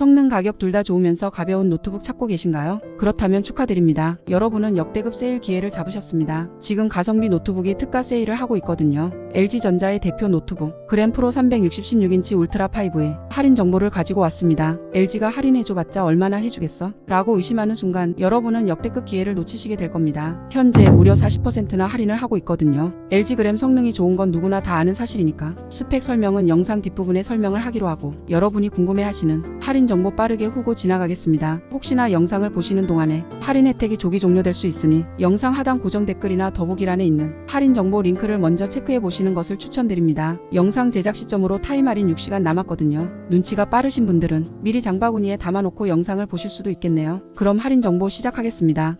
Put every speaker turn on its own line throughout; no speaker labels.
성능 가격 둘 다 좋으면서 가벼운 노트북 찾고 계신가요? 그렇다면 축하드립니다. 여러분은 역대급 세일 기회를 잡으셨습니다. 지금 가성비 노트북이 특가 세일을 하고 있거든요. LG전자의 대표 노트북 그램 프로 360 16인치 울트라 5에 할인 정보를 가지고 왔습니다. LG가 할인해줘봤자 얼마나 해주겠어? 라고 의심하는 순간 여러분은 역대급 기회를 놓치시게 될 겁니다. 현재 무려 40%나 할인을 하고 있거든요. LG 그램 성능이 좋은 건 누구나 다 아는 사실이니까 스펙 설명은 영상 뒷부분에 설명을 하기로 하고 여러분이 궁금해하시는 할인 정보 빠르게 후고 지나가겠습니다. 혹시나 영상을 보시는 동안에 할인 혜택이 조기 종료될 수 있으니 영상 하단 고정 댓글이나 더보기란에 있는 할인 정보 링크를 먼저 체크해 보시는 것을 추천드립니다. 영상 제작 시점으로 타임 할인 6시간 남았거든요. 눈치가 빠르신 분들은 미리 장바구니에 담아놓고 영상을 보실 수도 있겠네요. 그럼 할인 정보 시작하겠습니다.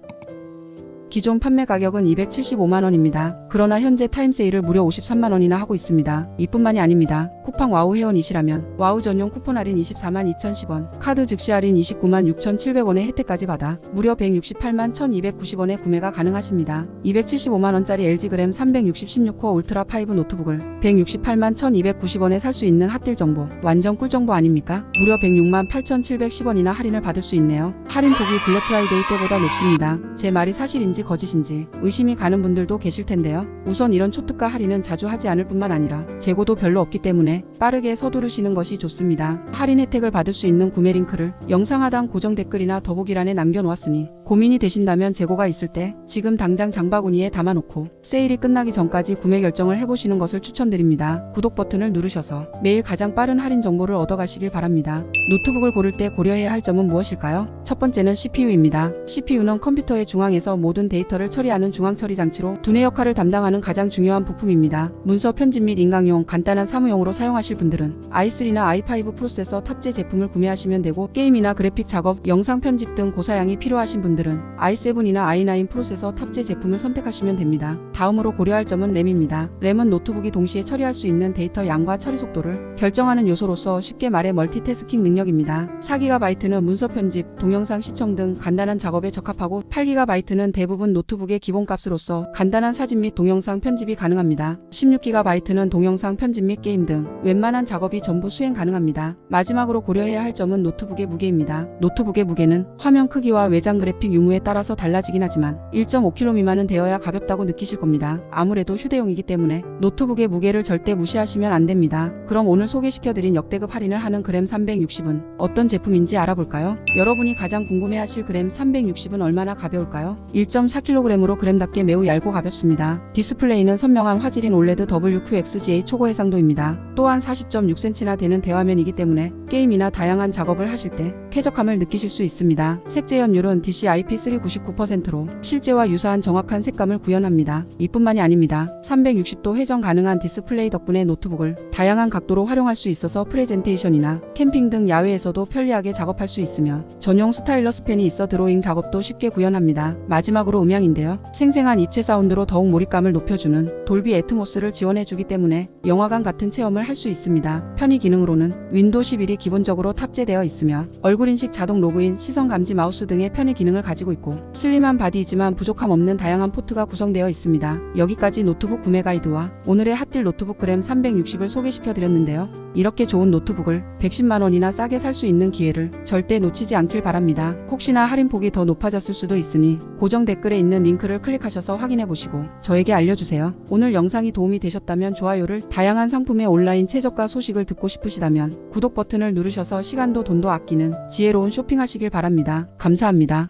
기존 판매 가격은 275만원입니다. 그러나 현재 타임 세일을 무려 53만원이나 하고 있습니다. 이뿐만이 아닙니다. 쿠팡 와우 회원이시라면 와우 전용 쿠폰 할인 24만 2010원, 카드 즉시 할인 29만 6,700원의 혜택까지 받아 무려 168만 1,290원에 구매가 가능하십니다. 275만원짜리 LG 그램 360 16코어 울트라 5 노트북을 168만 1,290원에 살 수 있는 핫딜 정보, 완전 꿀 정보 아닙니까? 무려 106만 8,710원이나 할인을 받을 수 있네요. 할인 폭이 블랙 프라이데이 때보다 높습니다. 제 말이 사실인지 거짓인지 의심이 가는 분들도 계실 텐데요. 우선 이런 초특가 할인은 자주 하지 않을 뿐만 아니라 재고도 별로 없기 때문에 빠르게 서두르시는 것이 좋습니다. 할인 혜택을 받을 수 있는 구매 링크를 영상 하단 고정 댓글이나 더보기란에 남겨놓았으니 고민이 되신다면 재고가 있을 때 지금 당장 장바구니에 담아놓고 세일이 끝나기 전까지 구매 결정을 해보시는 것을 추천드립니다. 구독 버튼을 누르셔서 매일 가장 빠른 할인 정보를 얻어가시길 바랍니다. 노트북을 고를 때 고려해야 할 점은 무엇일까요? 첫 번째는 CPU입니다. CPU는 컴퓨터의 중앙에서 모든 데이터를 처리하는 중앙 처리 장치로 두뇌 역할을 담당하는 가장 중요한 부품입니다. 문서 편집 및 인강용, 간단한 사무용으로 사용하실 분들은 i3나 i5 프로세서 탑재 제품을 구매하시면 되고 게임이나 그래픽 작업, 영상 편집 등 고사양이 필요하신 분들은 i7이나 i9 프로세서 탑재 제품을 선택하시면 됩니다. 다음으로 고려할 점은 램입니다. 램은 노트북이 동시에 처리할 수 있는 데이터 양과 처리 속도를 결정하는 요소로서 쉽게 말해 멀티태스킹 능력입니다. 4GB는 문서 편집, 동영상 시청 등 간단한 작업에 적합하고 8GB는 대부분 노트북의 기본값으로서 간단한 사진 및 동영상 편집이 가능합니다. 16GB는 동영상 편집 및 게임 등 웬만한 작업이 전부 수행 가능합니다. 마지막으로 고려해야 할 점은 노트북의 무게입니다. 노트북의 무게는 화면 크기와 외장 그래픽 유무에 따라서 달라지긴 하지만 1.5kg 미만은 되어야 가볍다고 느끼실 겁니다. 아무래도 휴대용이기 때문에 노트북의 무게를 절대 무시하시면 안 됩니다. 그럼 오늘 소개시켜드린 역대급 할인을 하는 그램 360은 어떤 제품인지 알아볼까요? 여러분이 가장 궁금해하실 그램 360은 얼마나 가벼울까요? 1.4kg으로 그램답게 매우 얇고 가볍습니다. 디스플레이는 선명한 화질인 OLED WQXGA 초고 해상도입니다. 또한 40.6cm나 되는 대화면이기 때문에 게임이나 다양한 작업을 하실 때 쾌적함을 느끼실 수 있습니다. 색재현율은 DCI-P3 99%로 실제와 유사한 정확한 색감을 구현합니다. 이뿐만이 아닙니다. 360도 회전 가능한 디스플레이 덕분에 노트북을 다양한 각도로 활용할 수 있어서 프레젠테이션이나 캠핑 등 야외에서도 편리하게 작업할 수 있으며 전용 스타일러스 펜이 있어 드로잉 작업도 쉽게 구현합니다. 마지막으로 음향인데요. 생생한 입체 사운드로 더욱 몰입감을 높여주는 돌비 애트모스를 지원해주기 때문에 영화관 같은 체험을 할 수 있습니다. 편의 기능으로는 윈도우 11이 기본적으로 탑재되어 있으며 얼굴 인식 자동 로그인, 시선 감지 마우스 등의 편의 기능을 가지고 있고 슬림한 바디이지만 부족함 없는 다양한 포트가 구성되어 있습니다. 여기까지 노트북 구매 가이드와 오늘의 핫딜 노트북 그램 360을 소개시켜 드렸는데요. 이렇게 좋은 노트북을 110만 원이나 싸게 살 수 있는 기회를 절대 놓치지 않길 바랍니다. 혹시나 할인폭이 더 높아졌을 수도 있으니 고정 댓글에 있는 링크를 클릭하셔서 확인해 보시고 저에게 알려주세요. 오늘 영상이 도움이 되셨다면 좋아요를 다양한 상품의 온라인 최저가 소식을 듣고 싶으시다면 구독 버튼을 누르셔서 시간도 돈도 아끼는 지혜로운 쇼핑하시길 바랍니다. 감사합니다.